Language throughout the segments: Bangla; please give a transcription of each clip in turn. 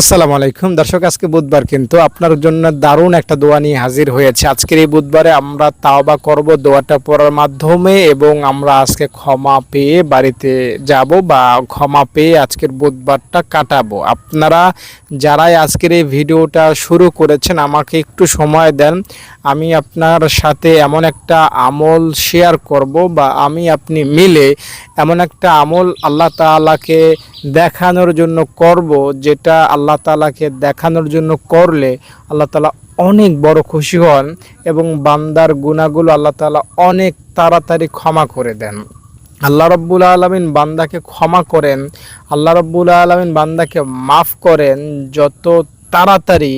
আসসালামু আলাইকুম। দর্শক, আজকে বুধবার কিন্তু আপনার জন্য দারুণ একটা দোয়া নিয়ে হাজির হয়েছে। আজকের এই বুধবারে আমরা তাওবা করব, দোয়াটা পড়ার মাধ্যমে এবং আমরা আজকে ক্ষমা পেয়ে বাড়িতে যাব বা ক্ষমা পেয়ে আজকের বুধবারটা কাটাবো। আপনারা যারাই আজকের এই ভিডিওটা শুরু করেছেন, আমাকে একটু সময় দেন। আমি আপনার সাথে এমন একটা আমল শেয়ার করব বা আমি আপনি মিলে এমন একটা আমল আল্লাহ তাআলাকে দেখানোর জন্য করব, যেটা আল্লাহ তাআলাকে দেখানোর জন্য করলে আল্লাহ তালা অনেক বড় খুশি হন এবং বান্দার গুণাগুলো আল্লাহ তালা অনেক তাড়াতাড়ি ক্ষমা করে দেন। আল্লাহ রব্বুল আলমিন বান্দাকে ক্ষমা করেন, আল্লাহ রব্বুল আলমিন বান্দাকে মাফ করেন, যত তাড়াতাড়ি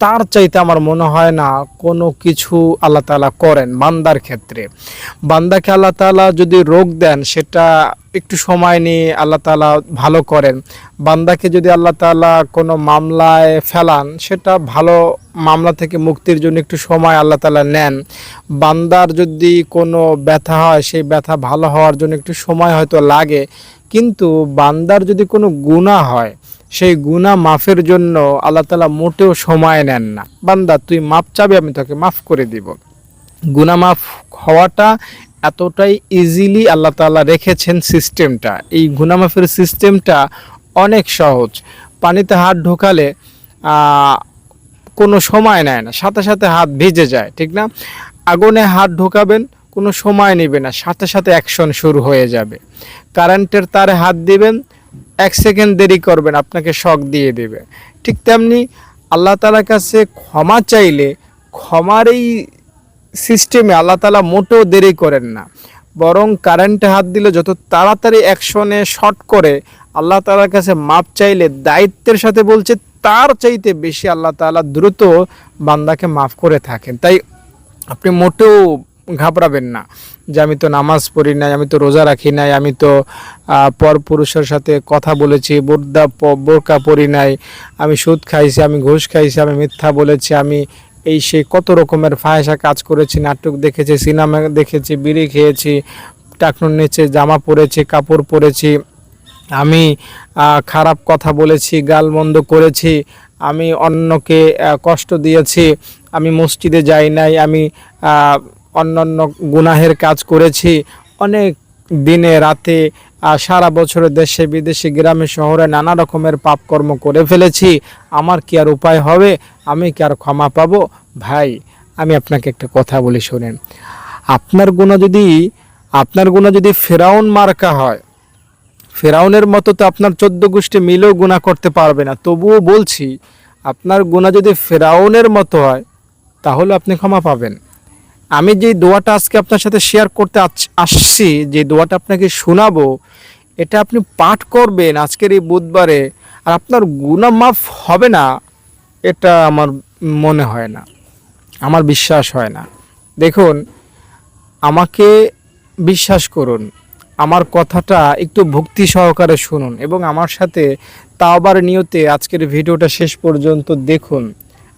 তার চাইতে আমার মনে হয় না কোনো কিছু আল্লাহ তালা করেন বান্দার ক্ষেত্রে। বান্দাকে আল্লাহ তালা যদি রোগ দেন, সেটা একটু সময় নিয়ে আল্লাহ তালা ভালো করেন। বান্দাকে যদি আল্লাহ তালা কোনো মামলায় ফেলান, সেটা ভালো মামলা থেকে মুক্তির জন্য একটু সময় আল্লাহ তালা নেন। বান্দার যদি কোনো ব্যথা হয়, সেই ব্যথা ভালো হওয়ার জন্য একটু সময় হয়তো লাগে। কিন্তু বান্দার যদি কোনো গুণা হয় সেই গুণা মাফের জন্য আল্লাহ তালা মোটেও সময় নেন না। বান্দা, তুই মাপ চাবি, আমি তোকে মাফ করে দিব। গুণা মাফ হওয়াটা এতটাই ইজিলি আল্লাহ তালা রেখেছেন সিস্টেমটা এই গুনামাফের সিস্টেমটা অনেক সহজ। পানিতে হাত ঢোকালে কোনো সময় নেয় না। সাথে সাথে হাত ভিজে যায়, ঠিক না? আগুনে হাত ঢোকাবেন, কোনো সময় নেবে না। সাথে সাথে অ্যাকশন শুরু হয়ে যাবে। কারেন্টের তারে হাত দিবেন এক সেকেন্ড দেরি করবেন, আপনাকে শখ দিয়ে দেবে। ঠিক তেমনি আল্লাহ তালার কাছে ক্ষমা চাইলে ক্ষমার এই সিস্টেমে আল্লাহ তালা মোটেও দেরি করেন না। বরং কারেন্টে হাত দিলে যত তাড়াতাড়ি অ্যাকশনে শর্ট করে, আল্লাহ তালার কাছে মাপ চাইলে দায়িত্বের সাথে বলছে, তার চাইতে বেশি আল্লাহ তালা দ্রুত বান্দাকে মাফ করে থাকেন। তাই আপনি মোটেও ঘাবড়াবেন না। যে আমি তো নামাজ পড়ি নাই, আমি তো রোজা রাখি নাই, আমি তো পর পুরুষের সাথে কথা বলেছি, বোরদা বোরকা পরি নাই, আমি সুদ খাইছি, আমি ঘুষ খাইছি, আমি মিথ্যা বলেছি, আমি এই সে কত রকমের ফাহেসা কাজ করেছি, নাটক দেখেছি, সিনেমা দেখেছি, বিড়ি খেয়েছি, টাকনুর নিচে জামা পরেছি, কাপড় পরেছি, আমি খারাপ কথা বলেছি, গাল গালমন্দ করেছি, আমি অন্যকে কষ্ট দিয়েছি, আমি মসজিদে যাই নাই, আমি অন্যান্য গুনাহের কাজ করেছি। অনেক দিনে, রাতে সারা বছরে দেশে, বিদেশে, গ্রামে, শহরে নানা রকমের পাপকর্ম করে ফেলেছি। আমার কি আর উপায় হবে? আমি কি আর ক্ষমা পাবো? ভাই, আমি আপনাকে একটা কথা বলি শোনেন। আপনার গুণা যদি, আপনার গুণা যদি ফেরাউন মার্কা হয়, ফেরাউনের মতো তো আপনার চোদ্দ গোষ্ঠী মিলেও গুণা করতে পারবে না। তবুও বলছি, আপনার গুণা যদি ফেরাউনের মতো হয়, তাহলে আপনি ক্ষমা পাবেন। আমি যে দোয়াটা আজকে আপনার সাথে শেয়ার করতে আসছি, যে দোয়াটা আপনাকে শোনাবো, এটা আপনি পাঠ করবেন আজকের এই বুধবারে, আর আপনার গুণা মাফ হবে না, এটা আমার মনে হয় না। আমার বিশ্বাস হয় না। দেখুন, আমাকে বিশ্বাস করুন, আমার কথাটা একটু ভক্তি সহকারে শুনুন এবং আমার সাথে তাওবার নিয়তে আজকের ভিডিওটা শেষ পর্যন্ত দেখুন।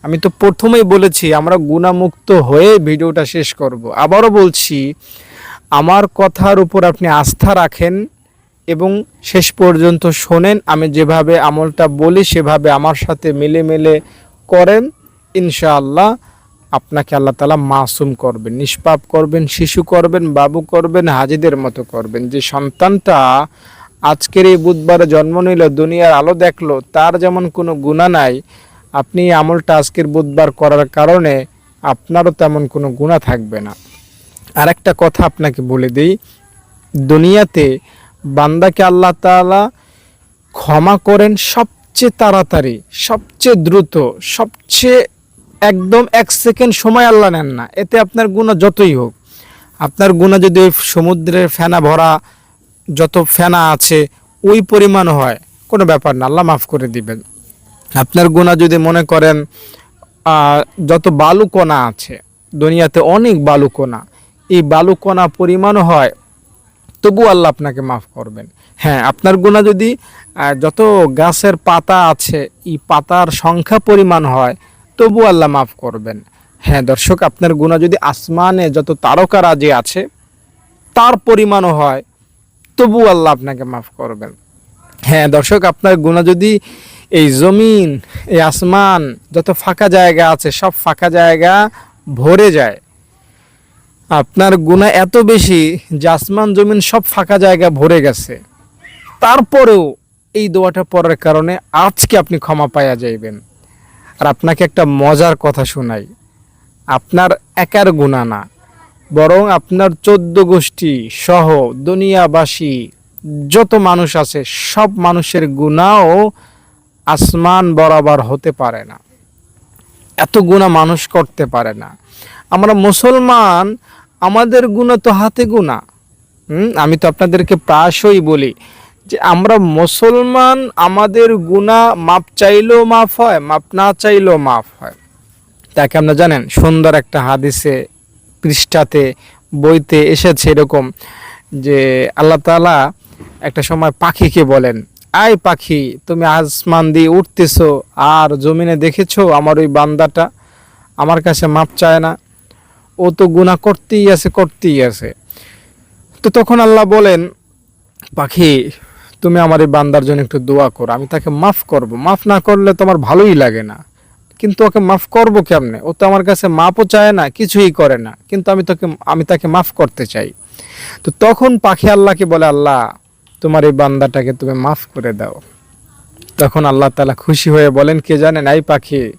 আমি তো প্রথমেই বলেছি, আমরা গুণামুক্ত হয়ে ভিডিওটা শেষ করব। আবারও বলছি, আমার কথার উপর আপনি আস্থা রাখেন এবং শেষ পর্যন্ত শোনেন, আমি যেভাবে আমলটা বলি সেভাবে আমার সাথে মিলে মিলে করেন। ইনশাআল্লাহ আপনাকে আল্লাহ তালা মাসুম করবেন, নিষ্পাপ করবেন, শিশু করবেন, বাবু করবেন, হাজিদের মতো করবেন। যে সন্তানটা আজকের এই বুধবারে জন্ম নিল, দুনিয়ার আলো দেখল, তার যেমন কোনো গুণা নাই আপনি এই আমলটা আজকের বুধবার করার কারণে আপনারও তেমন কোনো গুণা থাকবে না। আর একটা কথা আপনাকে বলে দিই, দুনিয়াতে বান্দাকে আল্লাহ তাআলা ক্ষমা করেন সবচেয়ে তাড়াতাড়ি, সবচেয়ে দ্রুত, সবচেয়ে একদম এক সেকেন্ড সময় আল্লাহ নেন না। এতে আপনার গুণা যতই হোক, আপনার গুণা যদি ওই সমুদ্রের ফেনা ভরা যত ফেনা আছে, ওই পরিমাণ হয়, কোনো ব্যাপার না, আল্লাহ মাফ করে দিবেন। আপনার গুণা যদি মনে করেন যত বালুকণা আছে, দুনিয়াতে অনেক বালুকণা এই বালুকণা পরিমাণ হয় তবু আল্লাহ আপনাকে মাফ করবেন। হ্যাঁ আপনার গুণা যদি যত গাছের পাতা আছে, এই পাতার সংখ্যা পরিমাণ হয় তবু আল্লাহ মাফ করবেন। হ্যাঁ দর্শক, আপনার গুণা যদি আসমানে যত তারকারাজি আছে, তার পরিমাণও হয় তবু আল্লাহ আপনাকে মাফ করবেন। হ্যাঁ দর্শক, আপনার গুণা যদি এই জমিন, এই আসমান, যত ফাঁকা জায়গা আছে, সব ফাঁকা জায়গা ভরে যায়। আপনার গুণা এত বেশি যে আসমান, জমিন সব ফাঁকা জায়গা ভরে গেছে। তারপরেও এই দোয়াটা পড়ার কারণে আজকে আপনি ক্ষমা পাইয়া যাইবেন। আর আপনাকে একটা মজার কথা শোনাই। আপনার একার গুণা না, বরং আপনার চোদ্দ গোষ্ঠী সহ দুনিয়াবাসী, যত মানুষ আছে, সব মানুষের গুণাও আসমান বরাবর হতে পারে না। এত গুণা মানুষ করতে পারে না। আমরা মুসলমান, আমাদের গুণা তো হাতে গুণা। আমি তো আপনাদেরকে প্রায়শই বলি যে আমরা মুসলমান, আমাদের গুণা মাপ চাইলেও মাফ হয়, মাপ না চাইলেও মাফ হয়। তাকে আপনারা জানেন, সুন্দর একটা হাদিসে, পৃষ্ঠাতে, বইতে এসেছে এরকম যে আল্লাহ তাআলা একটা সময় পাখিকে বলেন আয় পাখি, তুমি আসমান দিয়ে উঠতেছো আর জমিনে দেখেছ আমার ওই বান্দাটা। আমার কাছে মাপ চায় না। ও তো গুনাহ করতেই আছে করতেই আছে। তো তখন আল্লাহ বলেন, পাখি, তুমি আমার এই বান্দার জন্য একটু দোয়া করো। আমি তাকে মাফ করব। মাফ না করলে তোমার ভালোই লাগে না। কিন্তু ওকে মাফ করব কেমনে? ও তো আমার কাছে মাপও চায় না, কিছুই করে না। কিন্তু আমি তোকে, আমি তাকে মাফ করতে চাই। তো তখন পাখি আল্লাহকে বলে, আল্লাহ তোমার এই বান্দাটাকে তুমি মাফ করে দাও। তখন আল্লাহ তালা খুশি হয়ে বলেন, কে জানেন এই পাখি,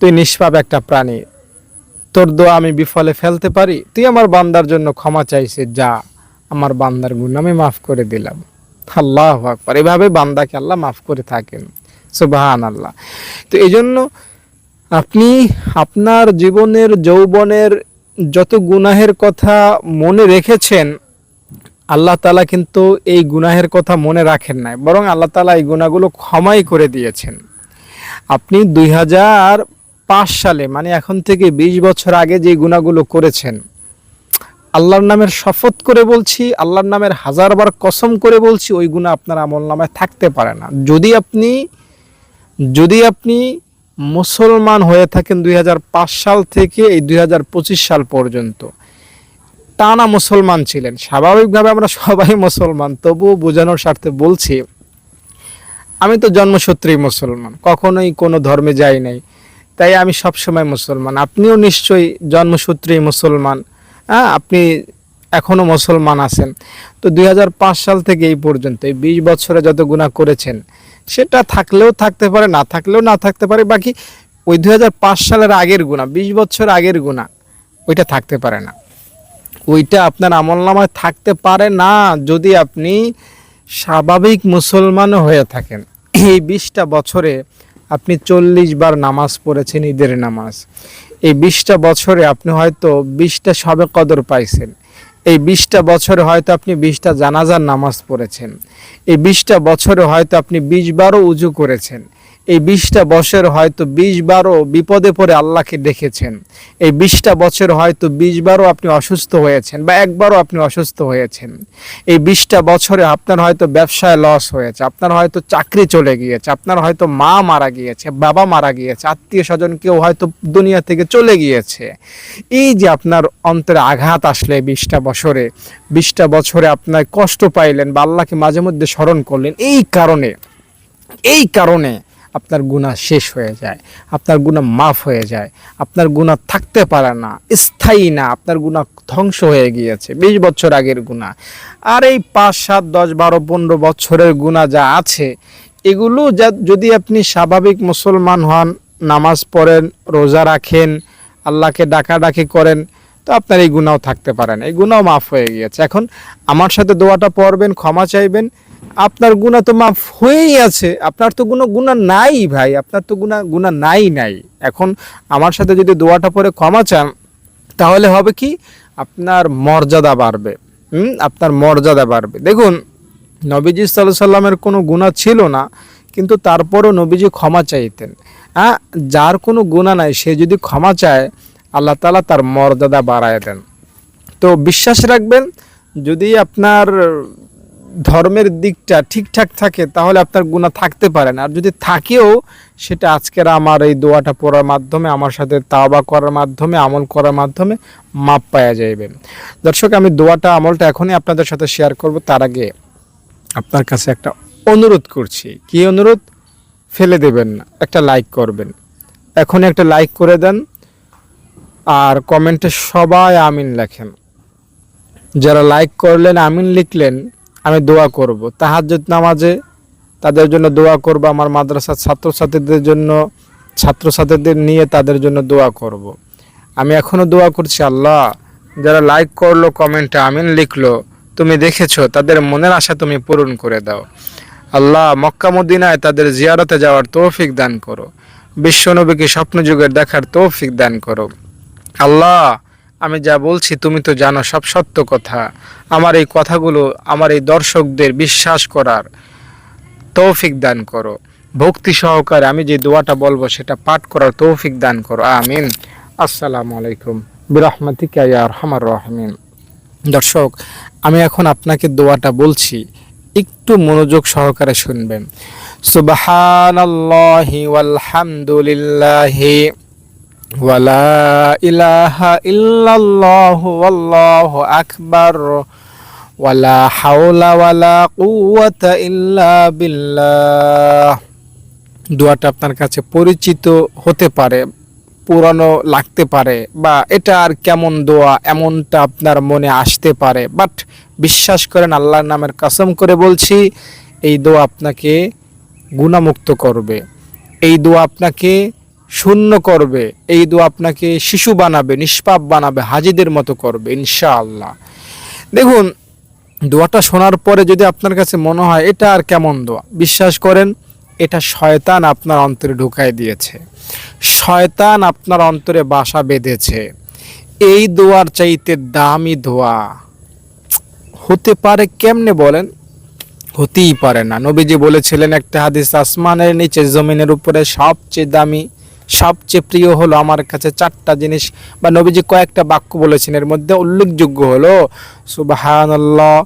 তুই নিষ্পাপ একটা প্রাণী। তোর দোয়া আমি বিফলে ফেলতে পারি। তুই আমার বান্দার জন্য ক্ষমা চাইছে, যা। আমার বান্দার গুণ আমি মাফ করে দিলাম। আল্লাহ আকবার। এভাবে বান্দাকে আল্লাহ মাফ করে থাকেন। সুবাহান আল্লাহ তো এই জন্য আপনি আপনার জীবনের, যৌবনের যত গুনাহের কথা মনে রেখেছেন আল্লাহ তালা কিন্তু এই গুনাহের কথা মনে রাখেন নাই, বরং আল্লাহ তালা এই গুণাগুলো ক্ষমাই করে দিয়েছেন। আপনি দুই হাজার পাঁচ সালে মানে এখন থেকে ২০ বছর আগে যে গুণাগুলো করেছেন, আল্লাহর নামের শপথ করে বলছি, আল্লাহর নামের হাজারবার কসম করে বলছি, ওই গুণা আপনার আমল নামায় থাকতে পারে না। যদি আপনি যদি আপনি মুসলমান হয়ে থাকেন দুই হাজার পাঁচ সাল থেকে এই দুই হাজার পঁচিশ সাল পর্যন্ত টানা মুসলমান ছিলেন। স্বাভাবিকভাবে আমরা সবাই মুসলমান, তবুও বোঝানোর স্বার্থে বলছি, আমি তো জন্মসূত্রেই মুসলমান, কখনোই কোনো ধর্মে যাই নাই। তাই আমি সবসময় মুসলমান। আপনিও নিশ্চয়ই জন্মসূত্রেই মুসলমান। হ্যাঁ আপনি এখনও মুসলমান আছেন। তো দুই হাজার পাঁচ সাল থেকে এই পর্যন্ত, এই বিশ বছরে যত গুণা করেছেন, সেটা থাকলেও থাকতে পারে, না থাকলেও না থাকতে পারে, বাকি ওই দুই হাজার পাঁচ সালের আগের গুণা বিশ বছর আগের গুণা ওইটা থাকতে পারে না। ওইটা আপনার আমল নামায় থাকতে পারে না যদি আপনি স্বাভাবিক মুসলমানও হয়ে থাকেন। এই বিশটা বছরে আপনি চল্লিশ বার নামাজ পড়েছেন, ঈদের নামাজ। এই বিশটা বছরে আপনি হয়তো বিশটা সবে কদর পাইছেন। এই বিশটা বছরে হয়তো আপনি বিশটা জানাজার নামাজ পড়েছেন। এই বিশটা বছরে হয়তো আপনি বিশ বারও উজু করেছেন। এই বিশটা বছর হয়তো বিশ বারও বিপদে পড়ে আল্লাহকে দেখেছেন। এই বিশটা বছর হয়তো বিশ বারও আপনি অসুস্থ হয়েছেন বা একবারও আপনি অসুস্থ হয়েছেন। এই বিশটা বছরে আপনার হয়তো ব্যবসায় লস হয়েছে, আপনার হয়তো চাকরি চলে গিয়েছে, আপনার হয়তো মা মারা গিয়েছে, বাবা মারা গিয়েছে আত্মীয় স্বজন কেউ হয়তো দুনিয়া থেকে চলে গিয়েছে। এই যে আপনার অন্তরে আঘাত আসলে বিশটা বছরে বিশটা বছরে আপনার কষ্ট পাইলেন বা আল্লাহকে মাঝে মধ্যে স্মরণ করলেন, এই কারণে এই কারণে আপনার গুণা শেষ হয়ে যায়, আপনার গুণা মাফ হয়ে যায়, আপনার গুণা থাকতে পারে না, স্থায়ী না, আপনার গুণা ধ্বংস হয়ে গিয়েছে, বিশ বছর আগের গুণা আর এই পাঁচ, সাত, দশ, বারো, পনেরো বছরের গুণা যা আছে, এগুলো যা যদি আপনি স্বাভাবিক মুসলমান হন, নামাজ পড়েন, রোজা রাখেন, আল্লাহকে ডাকাডাকি করেন, তো আপনার এই গুণাও থাকতে পারেন এই গুণাও মাফ হয়ে গিয়েছে। এখন আমার সাথে দোয়াটা পড়বেন, ক্ষমা চাইবেন আপনার গুণা তো মাফ হয়েই আছে। আপনার তো কোনো গুণা নাই ভাই। আপনার তো গুণা গুণা নাই নাই। এখন আমার সাথে যদি দোয়াটা পরে ক্ষমা চান, তাহলে হবে কি? আপনার মর্যাদা বাড়বে। হুম? আপনার মর্যাদা বাড়বে। দেখুন, নবীজি সাল্লাহ সাল্লামের কোনো গুণা ছিল না, কিন্তু তারপরও নবীজি ক্ষমা চাইতেন। হ্যাঁ? যার কোনো গুণা নাই, সে যদি ক্ষমা চায়, আল্লাহ তালা তার মর্যাদা বাড়ায় দেন। তো বিশ্বাস রাখবেন, যদি আপনার ধর্মের দিকটা ঠিকঠাক থাকে, তাহলে আপনার গুণা থাকতে পারে না। আর যদি থাকেও, সেটা আজকের আমার এই দোয়াটা পড়ার মাধ্যমে, আমার সাথে তাওবা করার মাধ্যমে, আমল করার মাধ্যমে মাপ পাওয়া যাইবে। দর্শক, আমি দোয়াটা, আমলটা এখনই আপনাদের সাথে শেয়ার করব। তার আগে আপনার কাছে একটা অনুরোধ করছি। কি অনুরোধ? ফেলে দেবেন না, একটা লাইক করবেন। এখনই একটা লাইক করে দেন। আর কমেন্টে সবাই আমিন লেখেন। যারা লাইক করলেন, আমিন লিখলেন আমি দোয়া করব। তাহাজ্জুদ নামাজে তাদের জন্য দোয়া করব, আমার মাদ্রাসার ছাত্রছাত্রীদের জন্য, ছাত্রছাত্রীদের নিয়ে তাদের জন্য দোয়া করব। আমি এখনও দোয়া করছি, আল্লাহ, যারা লাইক করল কমেন্টে আমিন লিখলো, তুমি দেখেছ, তাদের মনের আশা তুমি পূরণ করে দাও। আল্লাহ মক্কামুদ্দিনায় তাদের জিয়ারতে যাওয়ার তৌফিক দান করো। বিশ্বনবীকে স্বপ্নযুগের দেখার তৌফিক দান করো। আল্লাহ আমি যা বলছি তুমি তো জানো সব সত্য কথা। আমার এই কথাগুলো আমার এই দর্শকদের বিশ্বাস করার তৌফিক দান করো। ভক্তি সহকারে আমি যে দোয়াটা বলব সেটা পাঠ করার তৌফিক দান করো। আমিন। আসসালামু আলাইকুম। বিরহমাতিকা ইয়া আরহামার রাহিমিন। দর্শক, আমি এখন আপনাকে দোয়াটা বলছি, একটু মনোযোগ সহকারে শুনবেন। ওয়ালহামদুলিল্লাহি। ওয়ালা ইলাহা ইল্লাল্লাহু ওয়াল্লাহু আকবার ওয়ালা হাওলা ওয়ালা কুওয়াতা ইল্লা বিল্লাহ। দোয়াটা আপনার কাছে পরিচিত হতে পারে, পুরানো লাগতে পারে বা এটা আর কেমন দোয়া এমনটা আপনার মনে আসতে পারে। বাট বিশ্বাস করেন, আল্লাহর নামের কসম করে বলছি, এই দোয়া আপনাকে গুণামুক্ত করবে। এই দোয়া আপনাকে শূন্য করবে, এই দোয়া আপনাকে শিশু বানাবে, নিষ্পাপ বানাবে, হাজিদের মতো করবে, ইনশাআল্লাহ। দেখুন, দোয়াটা শোনার পরে যদি আপনার কাছে মনে হয় এটা আর কেমন দোয়া, বিশ্বাস করেন, এটা শয়তান আপনার অন্তরে ঢুকাই দিয়েছে। শয়তান আপনার অন্তরে বাসা বেঁধেছে। এই দোয়ার চাইতে দামি দোয়া হতে পারে কেমনে বলেন? হতেই পারে না। নবীজি বলেছিলেন একটা হাদিস, আসমানের নিচে, জমিনের উপরে সবচেয়ে দামি সবচেয়ে প্রিয় হলো আমার কাছে চারটা জিনিস, বা নবীজি কয়েকটা বাক্য বলেছেন, এর মধ্যে উল্লেখযোগ্য হলো, সুবাহানাল্লাহ,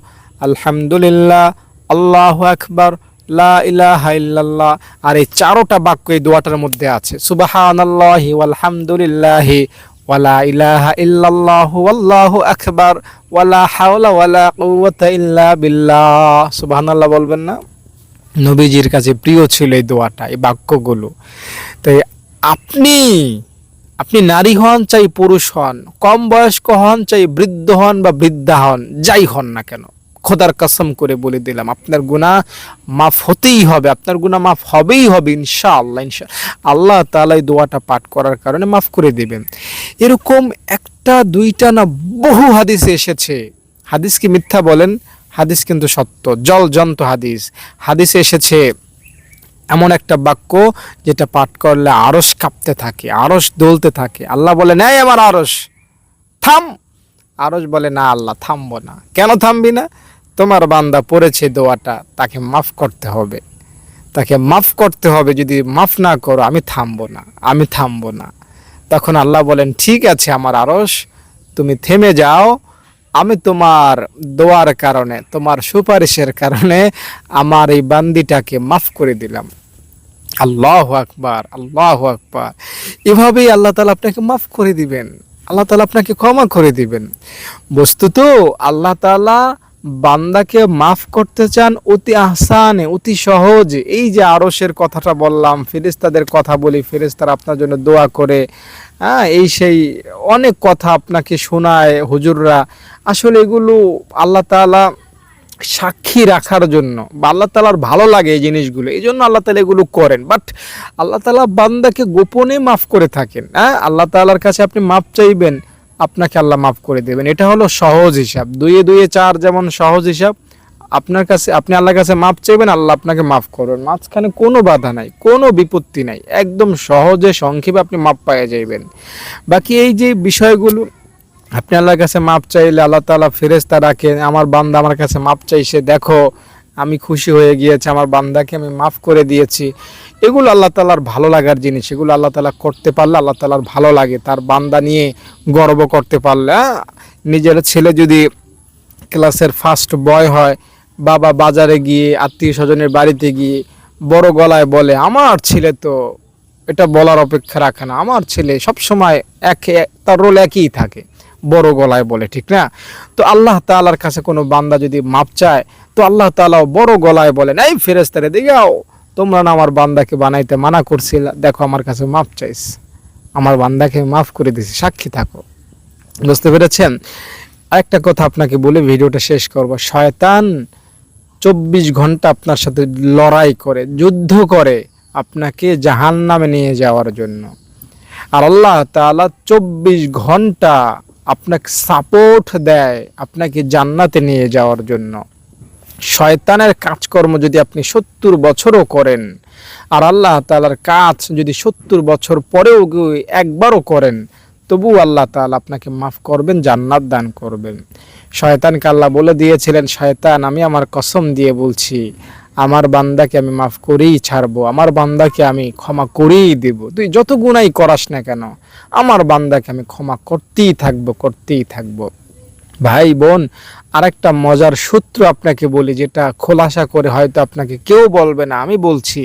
আলহামদুলিল্লাহ, আল্লাহু আকবার ইল্লাল্লাহ, আর এই চারোটা বাক্য এই দোয়াটার মধ্যে আছে, সুবাহানাল্লাহি ওয়ালহামদুলিল্লাহি ওয়ালা ইলাহা ওয়ালা ওয়ালা বলবেন না? নবীজির কাছে প্রিয় ছিল এই দোয়াটা, এই বাক্যগুলো। তাই আপনি আপনি নারী হন চাই পুরুষ হন, কম বয়স্ক হন চাই বৃদ্ধ হন বা বৃদ্ধা হন, যাই হন না কেন। খোদার কসম করে বলে দিলাম, আপনার গুনাহ মাফ হতেই হবে, আপনার গুনাহ মাফ হবেই হবে ইনশা আল্লাহ তাআলা এই দোয়াটা পাঠ করার কারণে মাফ করে দেবেন। এরকম একটা, দুইটা না বহু হাদিস এসেছে। হাদিস কি মিথ্যা বলেন? হাদিস কিন্তু সত্য, জল জন্ত হাদিস। হাদিসে এসেছে এমন একটা বাক্য যেটা পাঠ করলে আরস কাঁপতে থাকে আরস দলতে থাকে। আল্লাহ বলে নেয় আমার আরস থাম। আরস বলে, না আল্লাহ, থামবো না। কেন থামবি না? তোমার বান্দা পড়েছে দোয়াটা, তাকে মাফ করতে হবে। তাকে মাফ করতে হবে, যদি মাফ না করো, আমি থামবো না, আমি থামবো না। তখন আল্লাহ বলেন, ঠিক আছে আমার আরস তুমি থেমে যাও। আমি তোমার দোয়ার কারণে, তোমার সুপারিশের কারণে আমার এই বান্দিটাকে মাফ করে দিলাম। আল্লাহ আকবার আল্লাহ আকবার। এভাবেই আল্লাহ তালা আপনাকে মাফ করে দিবেন। আল্লাহ তালা আপনাকে ক্ষমা করে দিবেন। বস্তুত আল্লাহ তালা বান্দাকে মাফ করতে চান অতি আহসানে, অতি সহজ। এই যে আরসের কথাটা বললাম ফেরেস্তাদের কথা বলি ফেরেস্তারা আপনার জন্য দোয়া করে। হ্যাঁ এই সেই অনেক কথা আপনাকে শোনায় হুজুররা। আসলে এগুলো আল্লাহ তাআলা সাক্ষী রাখার জন্য বা আল্লাহ তালার ভালো লাগে এই জিনিসগুলো, এই জন্য আল্লাহ তালা এগুলো করেন। বাট আল্লাহ তালা বান্দাকে গোপনে মাফ করে থাকেন হ্যাঁ? আল্লাহ তালার কাছে আপনি মাপ চাইবেন, আপনাকে আল্লাহ মাফ করে দেবেন। এটা হলো সহজ হিসাব। দুইয়ে দুইয়ে চার যেমন সহজ হিসাব, আপনার কাছে, আপনি আল্লাহর কাছে মাপ চাইবেন, আল্লাহ আপনাকে মাফ করবেন। মাঝখানে কোনো বাধা নাই, কোনো বিপত্তি নাই। একদম সহজে সংক্ষেপে আপনি মাপ পাইয়ে যাইবেন। বাকি এই যে বিষয়গুলো আপনি আল্লাহর কাছে মাপ চাইলে আল্লাহ তালা ফেরেস্তা রাখেন আমার বান্দা আমার কাছে মাপ চাইছে দেখো, আমি খুশি হয়ে গিয়েছে, আমার বান্দাকে আমি মাফ করে দিয়েছি এগুলো আল্লাহ তালার ভালো লাগার জিনিস, এগুলো আল্লাহ তালা করতে পারলে আল্লাহ তালার ভালো লাগে, তার বান্দা নিয়ে গর্ব করতে পারলে? নিজের ছেলে যদি ক্লাসের ফার্স্ট বয় হয়, বাবা বাজারে গিয়ে, আত্মীয় স্বজনের বাড়িতে গিয়ে বড় গলায় বলে, আমার ছেলে তো এটা বলার অপেক্ষা রাখে না, আমার ছেলে সব সময় এক, তার রোল একই থাকে বড় গলায় বলে, ঠিক না? তো আল্লাহ তাআলার কাছে কোনো বান্দা যদি মাপ চায়, তো আল্লাহ তাআলাও বড় গলায় বলেন, এই ফেরেস্তারে দিগাও তোমরা না আমার বান্দাকে বানাইতে মানা করছিল, দেখো আমার কাছে মাপ চাইস আমার বান্দাকে মাফ করে দিছি, সাক্ষী থাকো। বুঝতে পেরেছেন? আরেকটা কথা আপনাকে বলে ভিডিওটা শেষ করব। শয়তান চব্বিশ ঘণ্টা আপনার সাথে লড়াই করে, যুদ্ধ করে আপনাকে জাহান নামে নিয়ে যাওয়ার জন্য। আর আল্লাহ তাআলা চব্বিশ ঘণ্টা আপনাকে সাপোর্ট দেয়, আপনাকে জান্নাতে নিয়ে যাওয়ার জন্য। শয়তানের কাজকর্ম যদি আপনি সত্তর বছরও করেন, আর আল্লাহ তালার কাজ যদি সত্তর বছর পরেও একবারও করেন তবু আল্লাহ তাআলা আপনাকে মাফ করবেন, জান্নাত দান করবেন। শয়তানকে আল্লাহ বলে দিয়েছিলেন, শয়তান, আমি আমার কসম দিয়ে বলছি আমার বান্দাকে আমি মাফ করেই ছাড়বো, আমার বান্দাকে আমি ক্ষমা করেই দেব। তুই যত গুণাই করাস না কেন, আমার বান্দাকে আমি ক্ষমা করতেই থাকব করতেই থাকব। ভাই বোন, আরেকটা মজার সূত্র আপনাকে বলি, যেটা খোলাসা করে হয়তো আপনাকে কেউ বলবে না, আমি বলছি,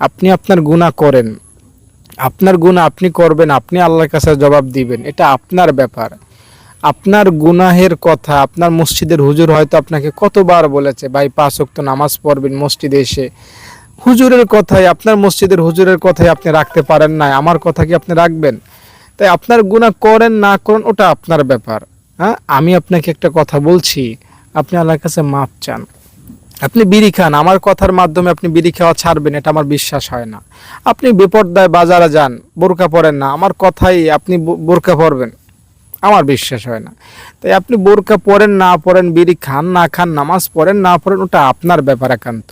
আপনি আপনার গুণা করেন। আপনার গুণা আপনি করবেন, আপনি আল্লাহর কাছে জবাব দিবেন, এটা আপনার ব্যাপার। আপনার গুনাহের কথা, আপনার মসজিদের হুজুর হয়তো আপনাকে কতবার বলেছে, ভাই, পাঁচ ওয়াক্ত নামাজ পড়বেন মসজিদে এসে। হুজুরের কথাই, আপনার মসজিদের হুজুরের কথাই আপনি রাখতে পারেন না আমার কথা কি আপনি রাখবেন? তাই আপনার গুনাহ করেন না করেন, ওটা আপনার ব্যাপার। হ্যাঁ আমি আপনাকে একটা কথা বলছি, আপনি আল্লাহর কাছে মাপ চান। আপনি বিড়ি খান, আমার কথার মাধ্যমে আপনি বিড়ি খাওয়া ছাড়বেন, এটা আমার বিশ্বাস হয় না। আপনি বেপর্দায় বাজারে যান বোরকা পরেন না, আমার কথাই আপনি বোরকা পরবেন। আমার বিশ্বাস হয় না। তাই আপনি বোরকা পরেন না পরেন, বিড়ি খান না খান, নামাজ পড়েন না পড়েন, ওটা আপনার ব্যাপার একান্ত।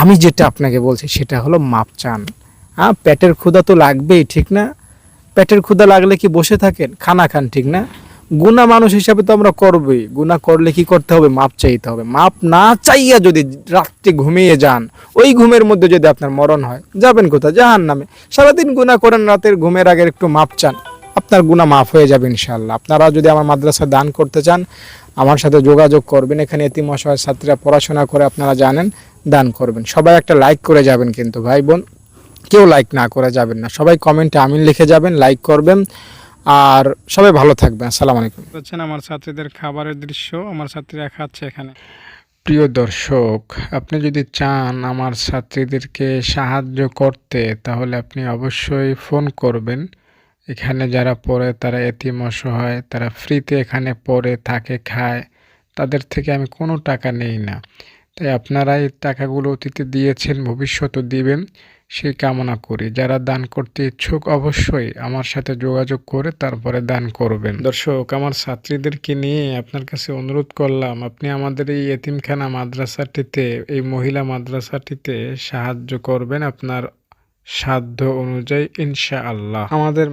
আমি যেটা আপনাকে বলছি, সেটা হলো মাপ চান। হ্যাঁ পেটের ক্ষুধা তো লাগবেই, ঠিক না? পেটের ক্ষুধা লাগলে কি বসে থাকেন? খানা খান, ঠিক না? গুণা মানুষ হিসাবে তো আমরা করবই। গুণা করলে কি করতে হবে? মাপ চাইতে হবে। মাপ না চাইয়া যদি রাত্রে ঘুমিয়ে যান, ওই ঘুমের মধ্যে যদি আপনার মরণ হয়, যাবেন কোথায়? জাহান নামে সারাদিন গুণা করেন, রাতের ঘুমের আগে একটু মাপ চান। আপনার গুণা মাফ হয়ে যাবে ইনশাল্লাহ আপনারা যদি আমার মাদ্রাসায় দান করতে চান আমার সাথে যোগাযোগ করবেন। এখানে এতিম অসহায় ছাত্রীরা পড়াশোনা করে আপনারা জানেন দান করবেন। সবাই একটা লাইক করে যাবেন কিন্তু ভাই বোন। কেউ লাইক না করে যাবেন না। সবাই কমেন্টে আমিন লিখে যাবেন লাইক করবেন। আর সবাই ভালো থাকবেন। আসসালামু আলাইকুম। হচ্ছেন আমার ছাত্রীদের খাবারের দৃশ্য। আমার ছাত্রীরা খাচ্ছে এখানে। প্রিয় দর্শক আপনি যদি চান আমার ছাত্রীদেরকে সাহায্য করতে তাহলে আপনি অবশ্যই ফোন করবেন। এখানে যারা পড়ে তারা এতিম অসহায় তারা ফ্রিতে এখানে পড়ে থাকে খায়। তাদের থেকে আমি কোনো টাকা নেই না। তাই আপনারা এই টাকাগুলো অতীতে দিয়েছেন ভবিষ্যতে দিবেন সেই কামনা করি। যারা দান করতে ইচ্ছুক অবশ্যই আমার সাথে যোগাযোগ করে তারপরে দান করবেন। দর্শক আমার ছাত্রীদেরকে নিয়ে আপনার কাছে অনুরোধ করলাম আপনি আমাদের এই এতিমখানা মাদ্রাসাটিতে এই মহিলা মাদ্রাসাটিতে সাহায্য করবেন আপনার সাধ্য অনুযায়ী ইনশাআল্লাহ। আমাদের